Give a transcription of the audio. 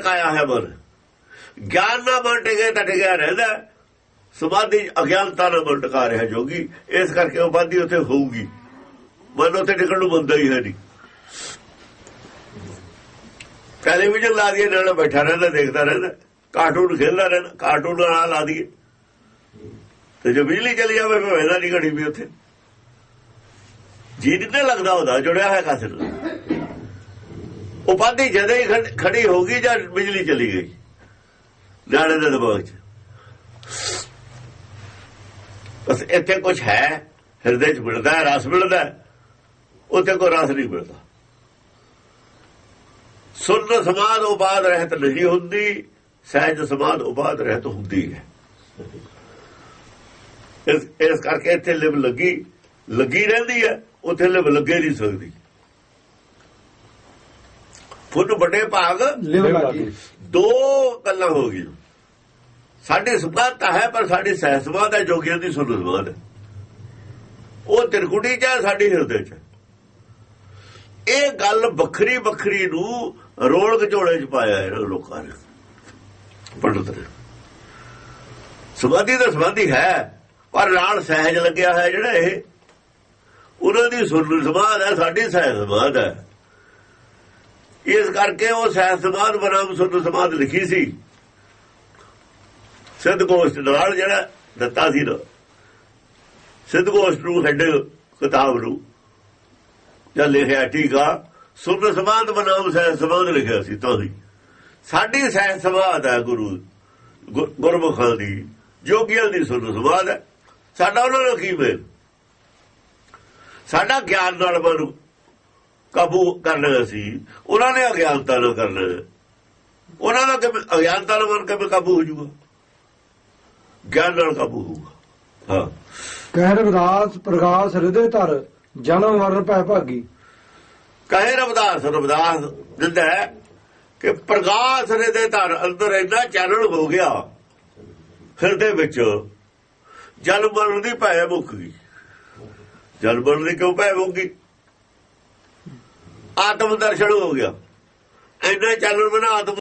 ਟਕਾਇਆ ਹੈ ਮਨ ਗਿਆਨ ਨਾਲ ਮਨ ਟਿਕੇ ਤਾਂ ਟਿਕਿਆ ਰਹਿੰਦਾ ਸਮਾਧੀ ਅਗਿਆਨਤਾ ਨਾਲ ਮਨ ਟਕਾ ਰਿਹਾ ਜੋਗੀ। ਇਸ ਕਰਕੇ ਉਪਾਧੀ ਉੱਥੇ ਹੋਊਗੀ। ਮਨ ਉੱਥੇ ਟਿਕਣ ਨੂੰ ਬੰਦਾ ਹੀ ਹੈ ਨਹੀਂ। ਟੈਲੀਵਿਜ਼ਨ ਲਾ ਦਈਏ, ਨਾਲ ਬੈਠਾ ਰਹਿੰਦਾ, ਦੇਖਦਾ ਰਹਿੰਦਾ। ਕਾਰਟੂਨ ਖੇਲਦਾ ਰਹਿੰਦਾ, ਕਾਰਟੂਨ ਨਾਲ ਲਾ ਦਈਏ। ਤੇ ਜੇ ਬਿਜਲੀ ਚਲੀ ਜਾਵੇ, ਫਿਰ ਵੇਲਾ ਨਹੀਂ ਘੜੀ ਵੀ ਉੱਥੇ। ਜੀ ਨਹੀਂ ਲੱਗਦਾ ਉਹਦਾ, ਜੁੜਿਆ ਹੋਇਆ ਕਾਸੇ ਨਾਲ? ਉਪਾਧੀ ਜਦੋਂ ਹੀ ਖੜੀ ਹੋ ਗਈ ਜਾਂ ਬਿਜਲੀ ਚਲੀ ਗਈ? ਨਾਲੇ ਦੇ ਦਿਮਾਗ 'ਚ। ਬਸ ਇੱਥੇ ਕੁਝ ਹੈ, ਹਿਰਦੇ 'ਚ ਮਿਲਦਾ ਹੈ, ਰਸ ਮਿਲਦਾ ਹੈ। ਉੱਥੇ ਕੋਈ ਰਸ ਨਹੀਂ ਮਿਲਦਾ। ਸੁਨ ਸਮਾਦ ਉਪਾਦ ਰਹਿਤ ਨਹੀਂ ਹੁੰਦੀ, ਸਹਿਜ ਸਮਾਦ ਉਪਾਦ ਰਹਿਤ ਹੁੰਦੀ ਹੈ। ਇਸ ਇਸ ਕਰਕੇ ਇੱਥੇ ਲਿਵ ਲੱਗੀ ਲੱਗੀ ਰਹਿੰਦੀ ਹੈ, ਉੱਥੇ ਲਿਵ ਲੱਗੇ ਨਹੀਂ ਸਕਦੀ। ਫੁੱਟ ਵੱਡੇ ਭਾਗ ਲਿਵ ਲਾਗੀ ਦੋ ਗੱਲਾਂ ਹੋ ਗਈਆਂ। ਸਾਡੀ ਸੁਭਾਤ ਤਾਂ ਹੈ ਪਰ ਸਾਡੀ ਸਹਿ ਸੁਭਾਤ ਹੈ ਜੋਗੀਆਂ ਦੀ ਸੁਣ ਸੁਭਾਤ ਹੈ। ਉਹ ਤਿਰਕੁਟੀ ਚ ਸਾਡੀ ਹਿਰਦੇ ਚ। ਇਹ ਗੱਲ ਵੱਖਰੀ ਵੱਖਰੀ ਨੂੰ ਰੋਲ ਘਚੋੜੇ ਚ ਪਾਇਆ ਇਹਨਾਂ ਲੋਕਾਂ ਨੇ ਪੰਡਤ ਨੇ। ਸਮਾਧੀ ਤਾਂ ਸਮਾਧੀ ਹੈ ਪਰ ਨਾਲ ਸਹਿਜ ਲੱਗਿਆ ਹੈ ਜਿਹੜਾ ਇਹ। ਉਹਨਾਂ ਦੀ ਸੁਣ ਸਮਾਧ ਹੈ ਸਾਡੀ ਸਹਿਜ ਸਮਾਧ ਹੈ। ਇਸ ਕਰਕੇ ਉਹ ਸਹਿਜ ਸਮਾਧ ਬਨਾਮ ਸੁਣ ਸਮਾਧ ਲਿਖੀ ਸੀ। ਸਿੱਧ ਗੋਸ਼ਟ ਨਾਲ ਜਿਹੜਾ ਦਿੱਤਾ ਸੀ ਨਾ, ਸਿੱਧ ਗੋਸ਼ਟ ਨੂੰ ਹੈਡ ਕਿਤਾਬ ਨੂੰ ਜਾਂ ਲਿਖਿਆ ਟੀਕਾ ਸੁਣ ਸਮਾਧ ਬਨਾਮ ਸਹਿਜ ਸਮਾਧ ਲਿਖਿਆ ਸੀ ਤਾਂ ਹੀ। ਸਾਡੀ ਸਹਿਜ ਸਮਾਧ ਹੈ ਗੁਰੂ ਗੁ- ਗੁਰਮੁਖਾਂ ਦੀ, ਜੋਗੀਆਂ ਦੀ ਸੁਣ ਸਮਾਧ ਹੈ ਸਾਡਾ ਉਹਨਾਂ ਨੂੰ ਕੀ ਮੇਲ? ਸਾਡਾ ਗਿਆਨ ਨਾਲ ਮਨ ਕਾਬੂ ਕਰਨਾ ਸੀ ਉਹਨਾਂ ਨੇ ਅਗਿਆਨਤਾ ਨਾਲ ਕਰਨਾ ਹੈ। ਉਹਨਾਂ ਦਾ ਅਗਿਆਨਤਾ ਨਾਲ ਮਨ ਕਿਵੇਂ ਕਾਬੂ ਹੋ ਜਾਊਗਾ? ਗਿਆਨ ਨਾਲ ਕਾਬੂ ਹੋਊਗਾ। ਹਾਂ। ਕਹਿ ਰਵਿਦਾਸ ਪ੍ਰਗਾਸ ਹਿਰਦੇ ਧਰ ਜਨਮ ਮਰਨ ਪੈ ਭਾਗੀ। ਕਹੇ ਰਵਦਾਸ ਰਵਦਾਸ ਦਿੰਦਾ ਕਿ ਪ੍ਰਗਾਸ ਨੇ ਦੇ ਧਰ ਅੰਦਰ ਇੰਨਾ ਚਾਨਣ ਹੋ ਗਿਆ। ਹਿਰਦੇ ਵਿੱਚ ਜਨਮ ਮਰਨ ਦੀ ਭੈ ਮੁੱਕ ਗਈ। ਜਨਮ ਮਰਨ ਦੀ ਕਿਉਂ ਭੈ ਮੁੱਕ ਗਈ? ਆਤਮ ਦਰਸ਼ਨ ਹੋ ਗਿਆ। ਇੰਨਾ ਚਾਨਣ ਬਣਾ ਆਤਮ